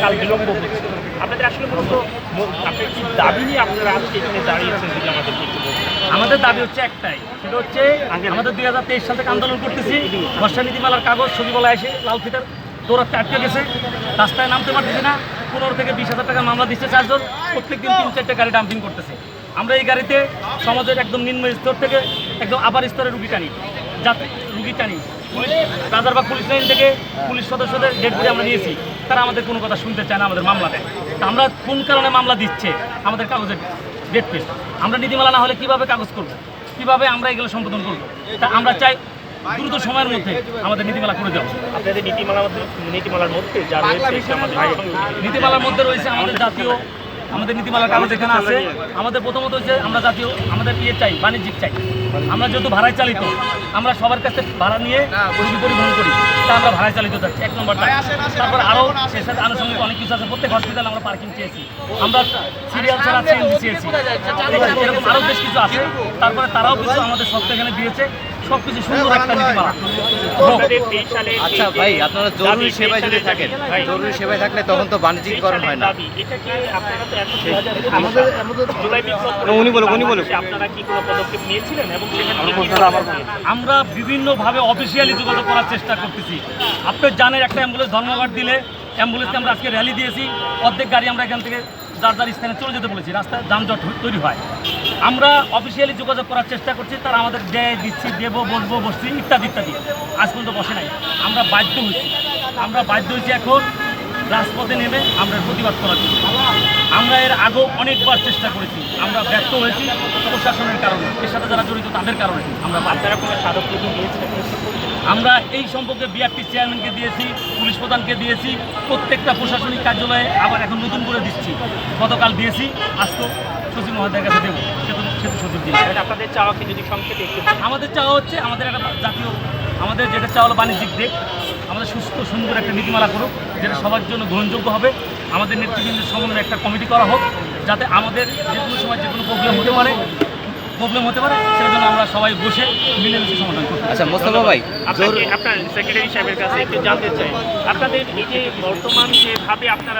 কাল বিলম্ব হচ্ছে। আপনাদের আসলে মূলত মূল- আপনার কি দাবি নিয়ে আপনারা আজকে এখানে দাঁড়িয়েছেন যদি আমাদেরকে একটু আমাদের দাবি হচ্ছে একটাই সেটা হচ্ছে আমাদের দুই হাজার তেইশ সাল থেকে আন্দোলন করতেছি। বর্ষা নীতিমালার কাগজ ছবিবেলা এসে লাল ফিটার দৌড়াতে আটকে গেছে। রাস্তায় নামতে পারতেছি না। পনেরো থেকে বিশ হাজার টাকা মামলা দিচ্ছে চারজন। প্রত্যেকদিন তিন চারটে গাড়ি ডাম্পিং করতেছে। আমরা এই গাড়িতে সমাজের একদম নিম্ন স্তর থেকে একদম আবার স্তরে রুগী টানি। যাতে রুগী টানি পুলিশ রাজারবাগ পুলিশ লাইন থেকে পুলিশ সদস্যদের ডেট বডি আমরা নিয়েছি। তারা আমাদের কোনো কথা শুনতে চায় না আমাদের মামলা দেয় তা আমরা কোন কারণে মামলা দিচ্ছে? আমাদের কাগজের ডেট পেজ আমরা নীতিমালা না হলে কীভাবে কাগজ করব? কীভাবে আমরা এগুলো সম্বোধন করব? তা আমরা চাই দ্রুত সময়ের মধ্যে আমাদের নীতিমালা করে দেওয়া আপনাদের নীতিমালার মধ্যে নীতিমালার মধ্যে যা রয়েছে নীতিমালার মধ্যে রয়েছে আমাদের জাতীয় আমাদের নীতিমালার কাগজ এখানে আছে। আমাদের প্রথমত হচ্ছে আমরা জাতীয় আমাদের ইয়ে চাই বাণিজ্যিক চাই। আমরা যেহেতু ভাড়ায় চালিত আমরা সবার কাছে ভাড়া নিয়ে রুগী পরিবহন করি তা আমরা ভাড়ায় চালিত যাচ্ছি এক নম্বরটা। তারপর আরও সে সাথে আনুষঙ্গিক অনেক কিছু আছে প্রত্যেক হসপিটালে আমরা পার্কিং চেয়েছি। আমরা সিরিয়াল ছাড়া চেঞ্জ চেয়েছি। এরকম আরও বেশ কিছু আছে। তারপরে তারাও কিছু আমাদের সত্য এখানে দিয়েছে। সব কিছু সুন্দর একটা নীতিমালা আচ্ছা ভাই আপনারা জরুরি সেবায় যদি থাকেন জরুরি সেবায় থাকলে তখন তো বাণিজ্যিকরণ হয় না। উনি বলুক, উনি বলুক। আমরা বিভিন্নভাবে অফিসিয়ালি যোগাযোগ করার চেষ্টা করতেছি। আপনি জানেন একটা অ্যাম্বুলেন্স ধর্মঘট দিলে অ্যাম্বুলেন্সকে আমরা আজকে র্যালি দিয়েছি। অর্ধেক গাড়ি আমরা এখান থেকে যার যার স্থানে চলে যেতে বলেছি রাস্তায় যানজট তৈরি হয়। আমরা অফিসিয়ালি যোগাযোগ করার চেষ্টা করছি, তারা আমাদের দেয়, দিচ্ছি, দেব বসবো বসছি, ইত্যাদি ইত্যাদি। আজ পর্যন্ত বসে নাই। আমরা বাধ্য হয়েছি। আমরা বাধ্য হয়েছি এখন রাজপথে নেমে আমরা প্রতিবাদ করার জন্য। আমরা এর আগেও অনেকবার চেষ্টা করেছি। আমরা ব্যর্থ হয়েছি প্রশাসনের কারণে। এর সাথে যারা জড়িত তাদের কারণে আমরা আপনারা কোনো স্মারকলিপি দিয়েছেন? আমরা এই সম্পর্কে বিআরটি চেয়ারম্যানকে দিয়েছি পুলিশ প্রধানকে দিয়েছি প্রত্যেকটা প্রশাসনিক কার্যালয়ে আবার এখন নতুন করে দিচ্ছি। গতকাল দিয়েছি আজকেও সচিব মহোদয়ের কাছে দেবো। সেতু সেতু সচিব দিয়েছি। আপনাদের চাওয়া কি যদি সংক্ষেপে আমাদের চাওয়া হচ্ছে আমাদের একটা জাতীয় আমাদের যেটা চাওয়া হলো বাণিজ্যিক দিক। সুস্থ সুন্দর একটা নীতিমালা করুক যেটা সবার জন্য গ্রহণযোগ্য হবে। আমাদের নেতৃবৃন্দের সমন্বয়ে একটা কমিটি করা হোক যাতে আমাদের যে কোনো সময় যে কোনো প্রবলেম হতে পারে প্রবলেম হতে পারে সেটার জন্য আমরা সবাই বসে মিলেমিশে সমাধান করতে আচ্ছা মোস্তফা ভাই আপনাকে আপনার সেক্রেটারি সাহেবের কাছে একটু জানতে চাই। আপনাদের এই যে বর্তমান যেভাবে আপনারা